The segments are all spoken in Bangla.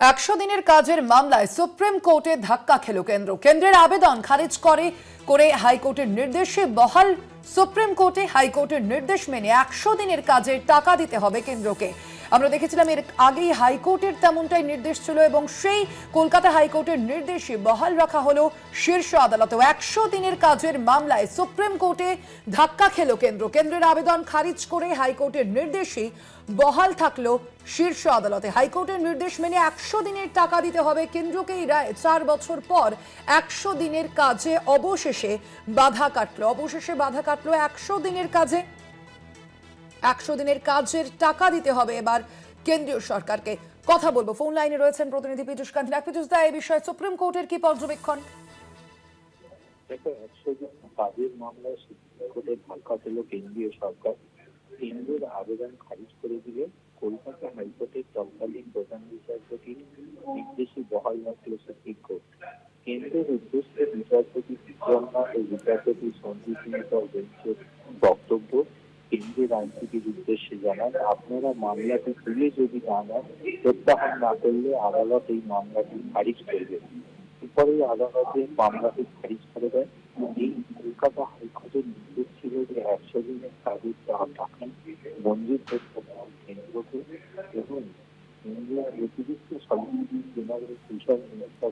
একশো দিনের কাজের মামলায় সুপ্রিম কোর্টে ধাক্কা খেল কেন্দ্র। কেন্দ্রের আবেদন খারিজ করে করে হাইকোর্টের নির্দেশে বহাল। সুপ্রিম কোর্টে হাইকোর্টের নির্দেশ মেনে একশো দিনের কাজের টাকা দিতে হবে কেন্দ্রকে। আমরা দেখেছিলাম এর আগেই হাইকোর্টের তেমনটাই নির্দেশ ছিল এবং সেই কলকাতা হাইকোর্টের নির্দেশে বহাল রাখা হলো শীর্ষ আদালতেও একশো দিনের কাজের মামলায় সুপ্রিম কোর্টে ধাক্কা খেল কেন্দ্র। কেন্দ্রের আবেদন খারিজ করে হাইকোর্টের নির্দেশে বহাল থাকল শীর্ষ আদালতে। হাইকোর্টের নির্দেশ মেনে একশো দিনের টাকা দিতে হবে। কেন্দ্রকে এই রায় চার বছর পর একশো দিনের কাজে অবশেষে বাধা কাটলো। অবশেষে বাধা কাটলো একশো দিনের কাজে। একশো দিনের কাজের টাকা দিতে হবে এবার কেন্দ্রীয় সরকারকে। কথা বলব, ফোন লাইনে রয়েছেন প্রতিনিধি পীযুষ কান্তি। রাখ পীযুষ দা এই বিষয়ে সুপ্রিম কোর্টের কি পর্যবেক্ষণ? দেখো, একশো জন কাজের মামলায় সুপ্রিম ধাক্কা কেন্দ্রীয় সরকার। কেন্দ্রের আবেদন খারিজ করে দিলে কলকাতা হাইকোর্টের তৎকালীন প্রধান নির্দেশে বহাল রাখল সুপ্রিম কোর্ট। কেন্দ্রের উদ্দেশ্যে বিচারপতি বিক্রমনাথ ও বিচারপতি সঞ্জীব বক্তব্য কেন্দ্রের আইনজীবীর উদ্দেশ্যে জানান, আপনারা মামলাটি তুলে যদি না নেন, প্রত্যাহার না করলে আদালত এই মামলাটি খারিজ করবে এরপরে আদালতে মামলাটি খারিজ করে দেয় এই কলকাতা হাইকোর্টের নির্দেশ ছিল যে একশো দিনের কাজের মঞ্জুর কেন্দ্রকে এবং কেন্দ্রীয় অতিরিক্ত সলিসিটর জেনারেল তুষার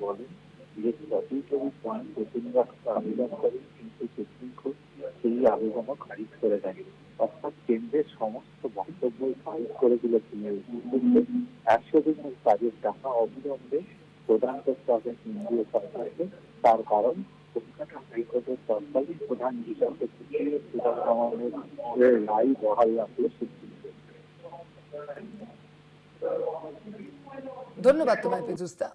বলেন যে স্ট্যাটিউটরি পয়েন্ট রাখতে আবেদন করে কিন্তু সুপ্রিম কোর্ট সেই আবেদনও খারিজ করে দেয় অর্থাৎ কেন্দ্রের সমস্ত বক্তব্যই খারিজ করে দিল একশো দিনের কাজের টাকা অবিলম্বে প্রদান করতে হবে কেন্দ্রীয় সরকারকে তার কারণ, কলকাতা হাইকোর্টের তৎকালীন প্রধান বিচারপতি সুধার রায় বহাল রাখল সুপ্রিম ধন্যবাদ তোমায় দা